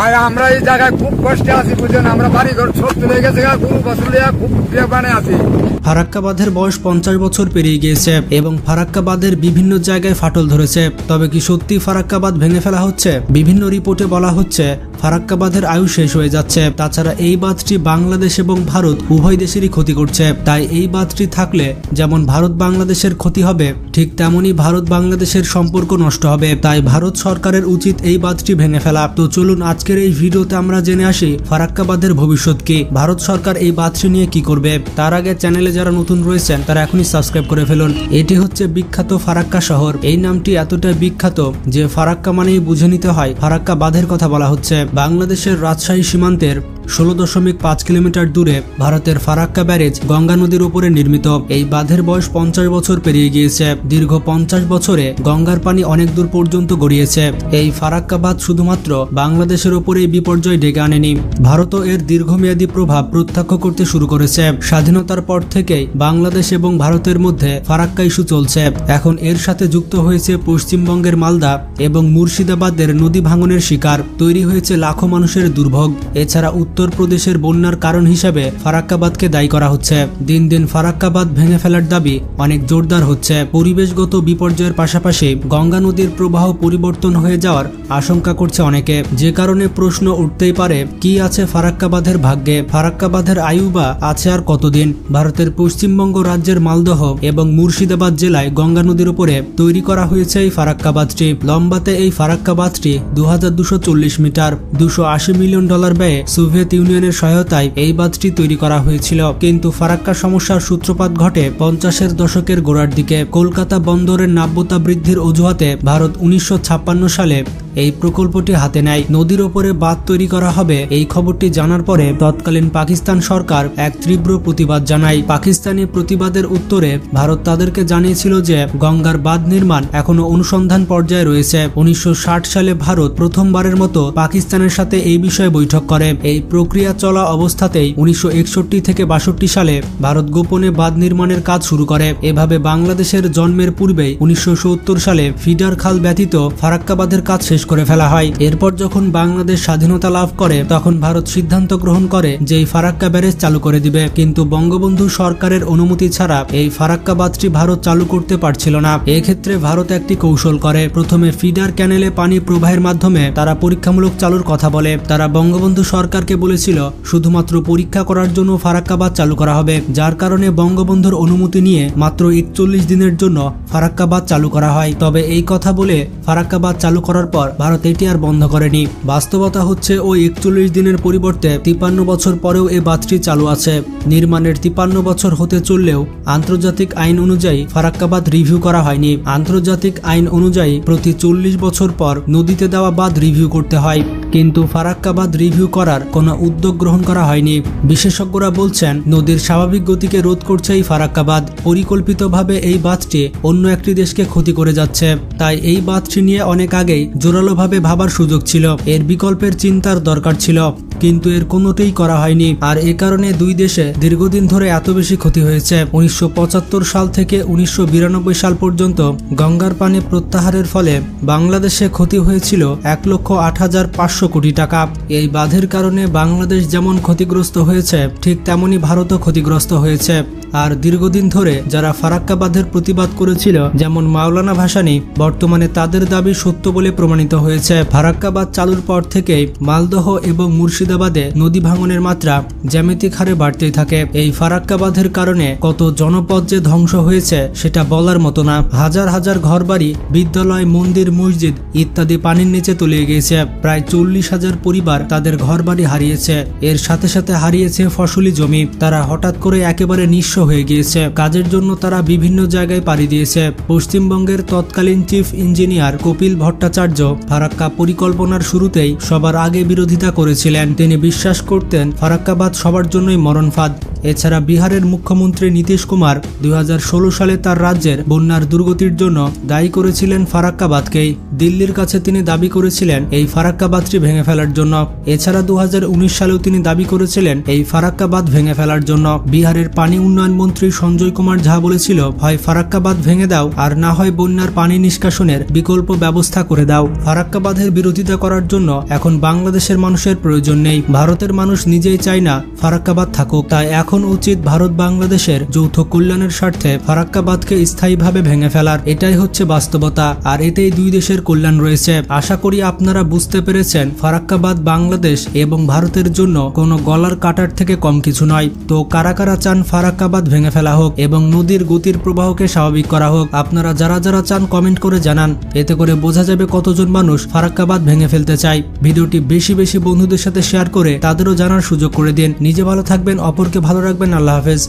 ভাই আমরা এই জায়গায় খুব কষ্টে আছি বুঝেন? আমরা বাড়ি ঘর সব তুলে গেছে গা, গরু বছর লিয়া খুব মানে আছি। ফারাক্কা বাঁধের বয়স পঞ্চাশ বছর পেরিয়ে গিয়েছে এবং ফারাক্কাবাদের বিভিন্ন জায়গায় ফাটল ধরেছে। তবে কি সত্যি ফারাক্কাবাদ ভেঙে ফেলা হচ্ছে? বিভিন্ন রিপোর্টে বলা হচ্ছে, ফারাক্কাবাদের আয়ু শেষ হয়ে যাচ্ছে। তাছাড়া এই বাঁধটি বাংলাদেশ এবং ভারত উভয় দেশেরই ক্ষতি করছে। তাই এই বাঁধটি থাকলে যেমন ভারত বাংলাদেশের ক্ষতি হবে, ঠিক তেমনি ভারত বাংলাদেশের সম্পর্ক নষ্ট হবে। তাই ভারত সরকারের উচিত এই বাঁধটি ভেঙে ফেলা। তো চলুন আজকের এই ভিডিওতে আমরা জেনে আসি ফারাক্কাবাদের ভবিষ্যৎ কি। ভারত সরকার এই বাঁধটি নিয়ে কি করবে? তার আগে চ্যানেলে যারা নতুন রয়েছেন, তারা এখনই সাবস্ক্রাইব করে ফেলুন। এটি হচ্ছে বিখ্যাত ফারাক্কা শহর। এই নামটি এতটাই বিখ্যাত যে ফারাক্কা মানেই বুঝে নিতে হয়, ফারাক্কা বাঁধের কথা বলা হচ্ছে। বাংলাদেশের রাজশাহী সীমান্তের ষোলো দশমিক পাঁচ কিলোমিটার দূরে ভারতের ফারাক্কা ব্যারেজ গঙ্গা নদীর উপরে নির্মিত। এই বাঁধের বয়স পঞ্চাশ বছর পেরিয়ে গিয়েছে। দীর্ঘ পঞ্চাশ বছরে গঙ্গার পানি অনেক দূর পর্যন্ত গড়িয়েছে। এই ফারাক্কা বাঁধ শুধুমাত্র বাংলাদেশের ওপরে বিপর্যয় ডেকে আনেনি। ভারতও এর দীর্ঘমেয়াদী প্রভাব প্রত্যক্ষ করতে শুরু করেছে। স্বাধীনতার পর থেকেই বাংলাদেশ এবং ভারতের মধ্যে ফারাক্কা ইস্যু চলছে। এখন এর সাথে যুক্ত হয়েছে পশ্চিমবঙ্গের মালদা এবং মুর্শিদাবাদের নদী ভাঙনের শিকার। তৈরি হয়েছে লাখো মানুষের দুর্ভোগ। এছাড়া উত্তরপ্রদেশের বন্যার কারণ হিসেবে ফারাক্কাবাদকে দায়ী করা হচ্ছে। দিন দিন ফারাক্কাবাদ ভেঙে ফেলার দাবি অনেক জোরদার হচ্ছে। পরিবেশগত বিপর্যয়ের পাশাপাশি গঙ্গা নদীর প্রবাহ পরিবর্তন হয়ে যাওয়ার আশঙ্কা করছে অনেকে। যে কারণে প্রশ্ন উঠতেই পারে, কি আছে ফারাক্কাবাদের ভাগ্যে? ফারাক্কাবাদের আয়ু বা আছে আর কতদিন? ভারতের পশ্চিমবঙ্গ রাজ্যের মালদহ এবং মুর্শিদাবাদ জেলায় গঙ্গা নদীর উপরে তৈরি করা হয়েছে এই ফারাক্কাবাদটি লম্বাতে এই ফারাক্কাবাদটি দু মিটার, দুশো মিলিয়ন ডলার ব্যয়ে সোভিয়েত ইউনিয়নের সহায়তায় এই বাঁধটি তৈরি করা হয়েছিল। কিন্তু ফারাক্কা সমস্যার সূত্রপাত ঘটে পঞ্চাশের দশকের গোড়ার দিকে। কলকাতা বন্দরের নাব্যতা বৃদ্ধির অজুহাতে ভারত উনিশশো ছাপ্পান্ন সালে এই প্রকল্পটি হাতে নেয়। নদীর ওপরে বাঁধ তৈরি করা হবে। এই খবরটি জানার পরে তৎকালীন পাকিস্তান সরকার এক তীব্র প্রতিবাদ জানায়। পাকিস্তানি প্রতিবাদের উত্তরে ভারত তাদেরকে জানিয়েছিল যে, গঙ্গার বাঁধ নির্মাণ এখনও অনুসন্ধান পর্যায়ে রয়েছে। উনিশশো ষাট সালে ভারত প্রথমবারের মতো পাকিস্তানের সাথে এই বিষয়ে বৈঠক করে। এই প্রক্রিয়া চলা অবস্থাতেই উনিশশো একষট্টি থেকে বাষট্টি সালে ভারত গোপনে বাঁধ নির্মাণের কাজ শুরু করে। এভাবে বাংলাদেশের জন্মের পূর্বেই উনিশশো সত্তর সালে ফিডার খাল ব্যতীত ফারাক্কা বাঁধের কাজ শেষ করে ফেলা হয়। এরপর যখন বাংলাদেশ স্বাধীনতা লাভ করে, তখন ভারত সিদ্ধান্ত গ্রহণ করে যে এই ফারাক্কা ব্যারেজ চালু করে দিবে। কিন্তু বঙ্গবন্ধু সরকারের অনুমতি ছাড়া এই ফারাক্কা বাঁধটি ভারত চালু করতে পারছিল না। এক্ষেত্রে ভারত একটি কৌশল করে। প্রথমে ফিডার ক্যানেলে পানি প্রবাহের মাধ্যমে তারা পরীক্ষামূলক চালুর কথা বলে। তারা বঙ্গবন্ধু সরকারকে বলেছিল, শুধুমাত্র পরীক্ষা করার জন্য ফারাক্কা বাঁধ চালু করা হবে। যার কারণে বঙ্গবন্ধুর অনুমতি নিয়ে মাত্র একচল্লিশ দিনের জন্য ফারাক্কা বাঁধ চালু করা হয়। তবে এই কথা বলে ফারাক্কা বাঁধ চালু করার পর ভারত এটি আর বন্ধ করেনি। বাস্তবতা হচ্ছে ওই একচল্লিশ দিনের পরিবর্তে তিপান্ন বছর পরেও এ বাঁধটি চালু আছে। নির্মাণের তিপান্ন বছর হতে চললেও আন্তর্জাতিক আইন অনুযায়ী ফারাক্কাবাদ রিভিউ করা হয়নি। আন্তর্জাতিক আইন অনুযায়ী প্রতি চল্লিশ বছর পর নদীতে দেওয়া বাঁধ রিভিউ করতে হয়। কিন্তু ফারাক্কাবাদ রিভিউ করার কোনো উদ্যোগ গ্রহণ করা হয়নি। বিশেষজ্ঞরা বলছেন, নদীর স্বাভাবিক গতিকে রোধ করছে এই ফারাক্কাবাদ। পরিকল্পিতভাবে এই বাঁধটি অন্য একটি দেশকে ক্ষতি করে যাচ্ছে। তাই এই বাঁধটি নিয়ে অনেক আগেই জোরালোভাবে ভাবার সুযোগ ছিল। এর বিকল্পের চিন্তার দরকার ছিল। কিন্তু এর কোনোটাই করা হয়নি। আর এ কারণে দুই দেশে দীর্ঘদিন ধরে এত বেশি ক্ষতি হয়েছে। উনিশশো সাল থেকে উনিশশো সাল পর্যন্ত গঙ্গার পানি প্রত্যাহারের ফলে বাংলাদেশে ক্ষতি হয়েছিল এক লক্ষ আট হাজার পাঁচশো কোটি টাকা। এই বাঁধের কারণে বাংলাদেশ যেমন ক্ষতিগ্রস্ত হয়েছে, ঠিক তেমনি ভারতও ক্ষতিগ্রস্ত হয়েছে। আর দীর্ঘদিন ধরে যারা ফারাক্কা বাঁধের প্রতিবাদ করেছিল, যেমন মাওলানা ভাসানি, বর্তমানে তাদের দাবি সত্য বলে প্রমাণিত হয়েছে। ফারাক্কা বাঁধ চালুর পর থেকেই মালদহ এবং মুর্শিদাবাদে নদী ভাঙনের মাত্রা জ্যামিতিক হারে বাড়তেই থাকে। এই ফারাক্কা বাঁধের কারণে কত জনপদ যে ধ্বংস হয়েছে সেটা বলার মতো না। হাজার হাজার ঘরবাড়ি, বিদ্যালয়, মন্দির, মসজিদ ইত্যাদি পানির নিচে তলিয়ে গিয়েছে। প্রায় চল্লিশ হাজার পরিবার তাদের ঘরবাড়ি হারিয়েছে। এর সাথে সাথে হারিয়েছে ফসলি জমি। তারা হঠাৎ করে একেবারে নিঃস্ব হয়ে গিয়েছে। কাজের জন্য তারা বিভিন্ন জায়গায় পাড়ি দিয়েছে। পশ্চিমবঙ্গের তৎকালীন চিফ ইঞ্জিনিয়ার কপিল ভট্টাচার্য ফারাক্কা পরিকল্পনার শুরুতেই সবার আগে বিরোধিতা করেছিলেন। তিনি বিশ্বাস করতেন ফারাক্কাবাদ সবার জন্যই মরণফাদ। এছাড়া বিহারের মুখ্যমন্ত্রী নীতিশ কুমার দুই হাজার ষোলো সালে তার রাজ্যের বন্যার দুর্গতির জন্য দায়ী করেছিলেন ফারাক্কাবাদকেই। দিল্লির কাছে তিনি দাবি করেছিলেন এই ফারাক্কাবাদটি ভেঙে ফেলার জন্য। এছাড়া দু হাজার উনিশ সালেও তিনি দাবি করেছিলেন এই ফারাক্কাবাদ ভেঙে ফেলার জন্য। বিহারের পানি উন্নয়ন মন্ত্রী সঞ্জয় কুমার ঝা বলেছিল, হয় ফারাক্কাবাদ ভেঙে দাও, আর না হয় বন্যার পানি নিষ্কাশনের বিকল্প ব্যবস্থা করে দাও। ফারাক্কাবাদের বিরোধিতা করার জন্য এখন বাংলাদেশের মানুষের প্রয়োজন নেই। ভারতের মানুষ নিজেই চায় না ফারাক্কাবাদ থাকুক। তাই এখন উচিত ভারত বাংলাদেশের যৌথ কল্যাণের স্বার্থে ফারাক্কাবাদকে স্থায়ীভাবে ভেঙে ফেলার। এটাই হচ্ছে বাস্তবতা। আর এতেই দুই দেশের কল্যাণ রয়েছে। আশা করি আপনারা বুঝতে পেরেছেন, ফারাক্কাবাদ বাংলাদেশ এবং ভারতের জন্য কোনো গলার কাটার থেকে কম কিছু নয়। তো কারা কারা চান ফারাক্কাবাদ ভেঙে ফেলা হোক এবং নদীর গতির প্রবাহকে স্বাভাবিক করা হোক, আপনারা যারা যারা চান কমেন্ট করে জানান। এতে করে বোঝা যাবে কতজন মানুষ ফারাক্কাবাদ ভেঙে ফেলতে চায়। ভিডিওটি বেশি বেশি বন্ধুদের সাথে শেয়ার করে তাদেরও জানার সুযোগ করে দিন। নিজে ভালো থাকবেন, অপরকে ভালো রাখবেন আল্লাহ হাফেজ।